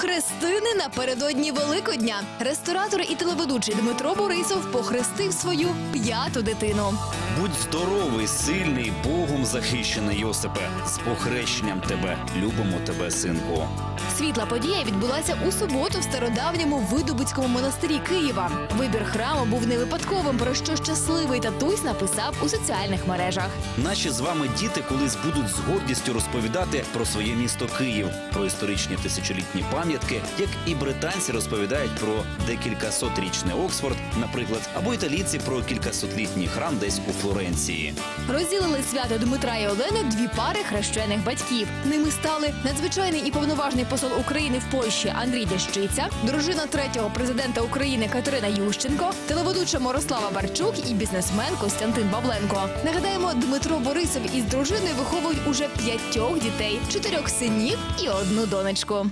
Хрестини напередодні Великодня. Ресторатор і телеведучий Дмитро Борисов похрестив свою п'яту дитину. Будь здоровий, сильний, Богом захищений, Йосипе. З похрещенням тебе. Любимо тебе, синку. Світла подія відбулася у суботу в стародавньому Видобицькому монастирі Києва. Вибір храму був не випадковим, про що щасливий татусь написав у соціальних мережах. Наші з вами діти колись будуть з гордістю розповідати про своє місто Київ, про історичні тисячолітні пам'ятки, як і британці розповідають про декількасотрічний Оксфорд, наприклад, або італійці про кількасотлітній храм десь у Флоренції. Розділили свято Дмитра і Олени дві пари хрещених батьків. Ними стали надзвичайний і повноважний посол України в Польщі Андрій Дещиця, дружина третього президента України Катерина Ющенко, телеведуча Мирослава Барчук і бізнесмен Костянтин Бабленко. Нагадаємо, Дмитро Борисов із дружиною виховують уже п'ятьох дітей, чотирьох синів і одну донечку.